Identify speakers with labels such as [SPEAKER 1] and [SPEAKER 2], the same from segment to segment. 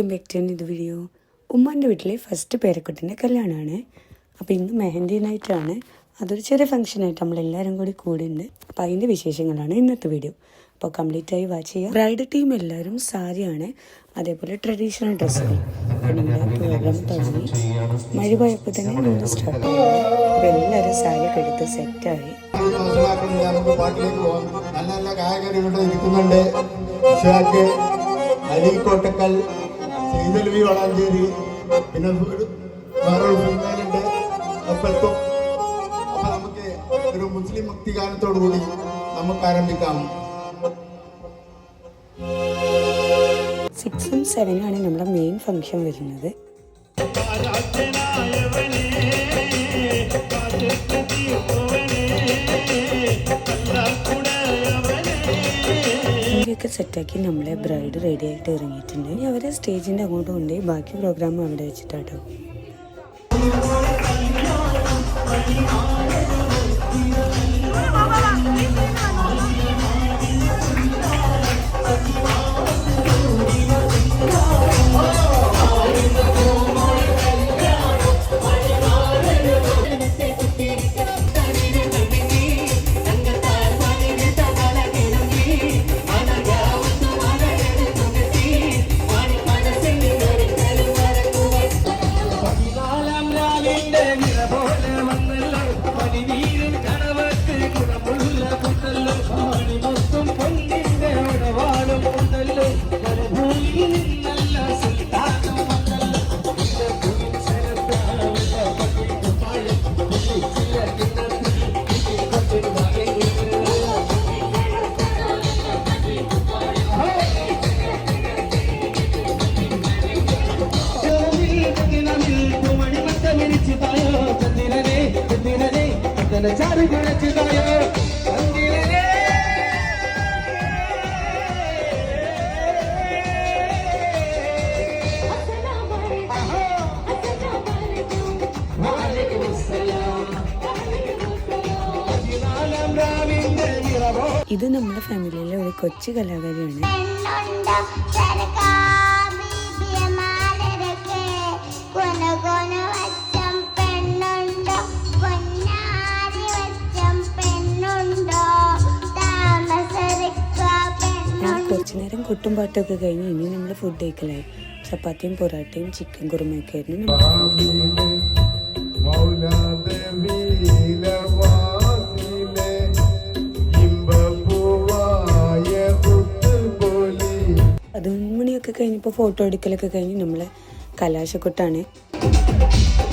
[SPEAKER 1] Welcome back to ഇത് video ഉമ്മാന്റെ വീട്ടിലെ ഫസ്റ്റ് പേരക്കുട്ടിന്റെ കല്യാണമാണ്. അപ്പോൾ ഇന്ന് മെഹന്തി നൈറ്റാണ്. അതൊരു ചെറിയ ഫംഗ്ഷനായിട്ട് നമ്മളെല്ലാവരും കൂടി കൂടുണ്ട് അപ്പോൾ അതിന്റെ വിശേഷങ്ങളാണ് ഇന്നത്തെ വീഡിയോ അപ്പോൾ കംപ്ലീറ്റ് ആയി വാച്ച് ചെയ്യുക. ബ്രൈഡ് ടീം എല്ലാവരും സാരിയാണ്. അതേപോലെ ട്രഡീഷണൽ ഡ്രസ്സ് പ്രോഗ്രാം തുടങ്ങി. മഴ പോയപ്പോൾ തന്നെ നമ്മൾ സ്റ്റാർട്ട് അപ്പോൾ എല്ലാവരും സാരിയൊക്കെ എടുത്ത് സെറ്റായി
[SPEAKER 2] പാട്ടിലേക്ക് നല്ല നല്ല ഗായകർ ഇരിക്കുന്നുണ്ട്. അലി സെയ്തൽവി വളാഞ്ചേരി. പിന്നെ വേറൊരു ഫീമെയിലുണ്ട് അപ്പോഴത്തും അപ്പൊ നമുക്ക് ഒരു മുസ്ലിം ഭക്തി ഗാനത്തോടുകൂടി നമുക്ക് ആരംഭിക്കാം.
[SPEAKER 1] സിക്സും സെവനും ആണ് നമ്മുടെ മെയിൻ ഫംഗ്ഷൻ വരുന്നത്. സെറ്റാക്കി നമ്മളെ ബ്രൈഡ് റെഡി ആയിട്ട് ഇറങ്ങിയിട്ടുണ്ട് ഇനി അവരെ സ്റ്റേജിന്റെ അങ്ങോട്ട് കൊണ്ടുപോയി ബാക്കി പ്രോഗ്രാം അവിടെ വെച്ചിട്ടാട്ടോ
[SPEAKER 3] Hallelujah. ഇത്
[SPEAKER 1] നമ്മുടെ ഫാമിലിയിലെ ഒരു കൊച്ചു കലാകാരിയാണ്. കൊട്ടും പാട്ടൊക്കെ കഴിഞ്ഞ് ഇനി നമ്മൾ ഫുഡ് കഴിക്കലായി ചപ്പാത്തിയും പൊറാട്ടയും ചിക്കൻ കുറുമയൊക്കെ ആയിരുന്നു. പതിനൊന്ന് മണിയൊക്കെ കഴിഞ്ഞപ്പോൾ ഫോട്ടോ എടുക്കലൊക്കെ കഴിഞ്ഞ് നമ്മളെ കലാശക്കൊട്ടാണ് ും.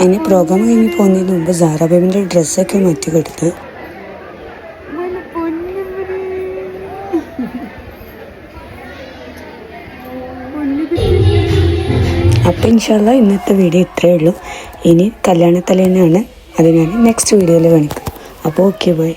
[SPEAKER 1] അതിന് പ്രോഗ്രാം കഴിഞ്ഞ് പോകുന്നതിന് മുമ്പ് സാറാ ബേബിന്റെ ഡ്രസ്സൊക്കെ മാറ്റി കൊടുത്ത്. അപ്പം ഇൻഷാല്ല ഇന്നത്തെ വീഡിയോ ഇത്രയേ ഉള്ളൂ. ഇനി കല്യാണത്തലേനാണ് അത് ഞാൻ നെക്സ്റ്റ് വീഡിയോയിൽ കാണിക്കും. അപ്പോൾ ഓക്കെ ബൈ